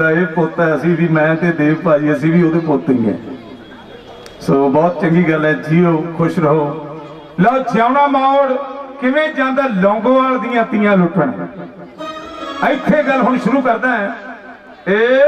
ਮੇਰਾ ਇਹ ਪੁੱਤ ਹੈ ਅਸੀਂ ਵੀ, ਮੈਂ ਤੇ ਦੇਵ ਭਾਈ, ਅਸੀਂ ਵੀ ਉਹਦੇ ਪੁੱਤ ਹੀ ਹੈ। ਸੋ ਬਹੁਤ ਚੰਗੀ ਗੱਲ ਹੈ, ਜੀਓ, ਖੁਸ਼ ਰਹੋ। ਲਓ ਜਿਉਣਾ ਮੌੜ, ਕਿਵੇਂ ਜਾਂਦਾ ਲੌਂਗੋਵਾਲ ਦੀਆਂ ਤੀਆਂ ਲੁੱਟਣ? ਇੱਥੇ ਗੱਲ ਹੁਣ ਸ਼ੁਰੂ ਕਰਦਾ ਹੈ। ਏ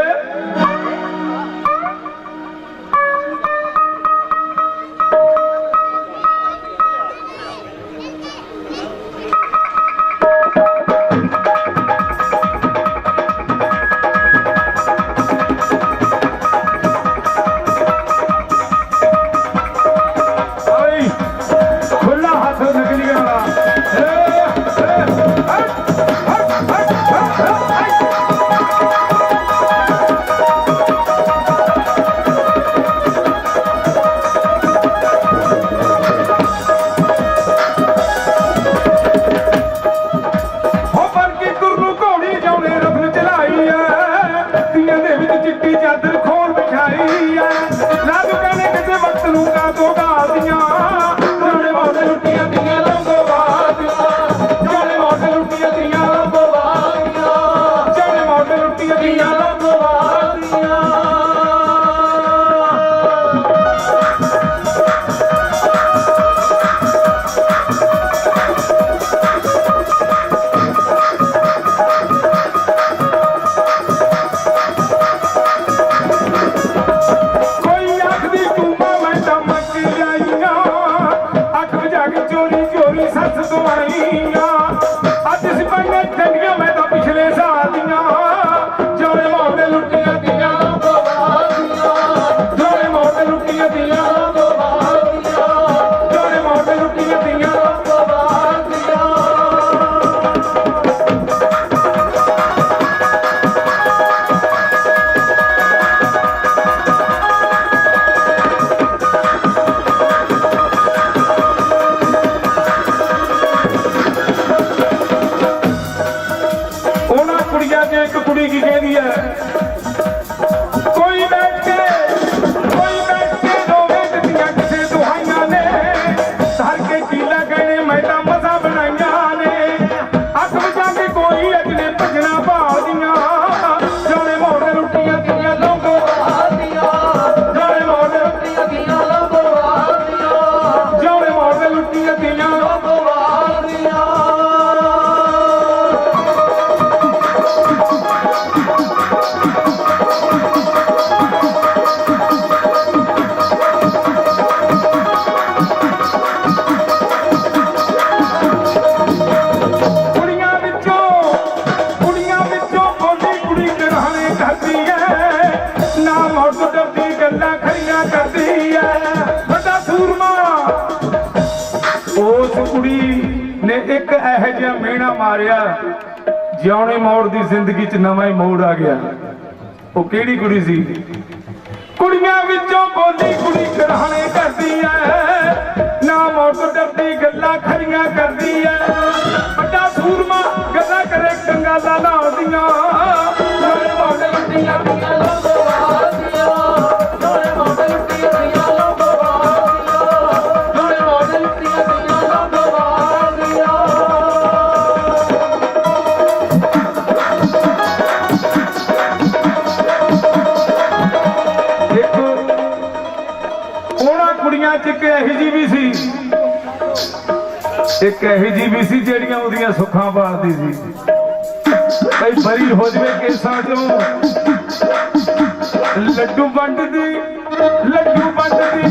Marina. ਇੱਕ ਇਹੋ ਜਿਹਾ ਮੀਣਾ ਮਾਰਿਆ, ਜਿਉਣੇ ਮੋੜ ਦੀ ਜ਼ਿੰਦਗੀ 'ਚ ਨਵਾਂ ਹੀ ਮੋੜ ਆ ਗਿਆ। ਉਹ ਕਿਹੜੀ ਕੁੜੀ ਸੀ? ਕੁੜੀਆਂ ਵਿੱਚੋਂ ਇਹਨਾਂ ਚ ਇੱਕ ਇਹੋ ਜੀ ਵੀ ਸੀ। ਇੱਕ ਇਹੋ ਜੀ ਵੀ ਸੀ ਜਿਹੜੀਆਂ ਉਹਦੀਆਂ ਸੁੱਖਾਂ ਬਾਦੀ ਸੀ। ਭਈ ਬਰੀ ਹੋ ਜਵੇ ਕੇਸਾਂ ਚੋਂ। ਲੱਡੂ ਵੰਡਦੀ ਲੱਡੂ ਵੰਡਦੀ।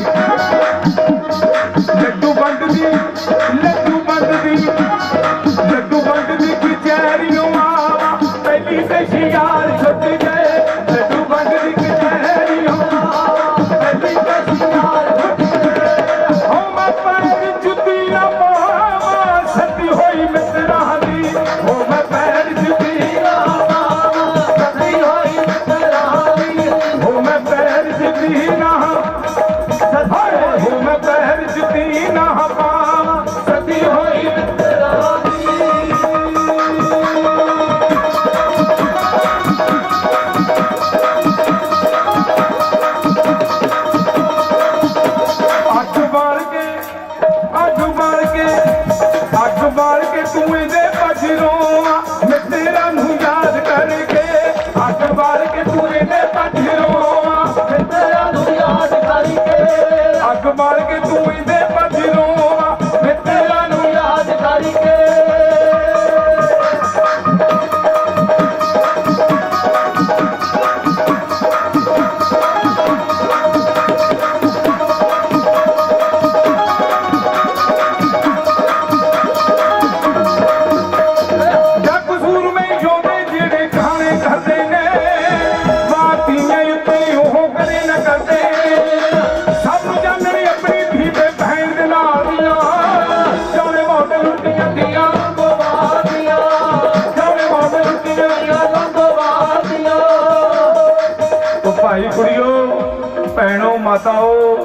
ਮਾਤਾਓ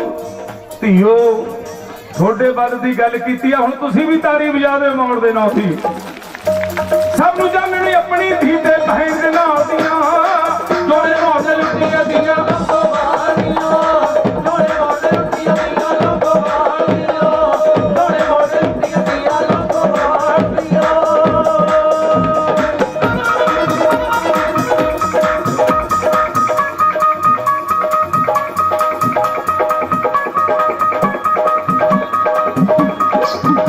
ਧੀਓ, ਤੁਹਾਡੇ ਵੱਲ ਦੀ ਗੱਲ ਕੀਤੀ ਆ, ਹੁਣ ਤੁਸੀਂ ਵੀ ਤਾੜੀ ਵਜਾਵੇ ਮੌੜ ਦੇ ਨਾਂ ਸੀ ਸਭ ਨੂੰ ਜਾਣਣੀ ਆਪਣੀ ਧੀ ਤੇ ਭੈਣ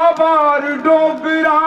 আবার ডোবরা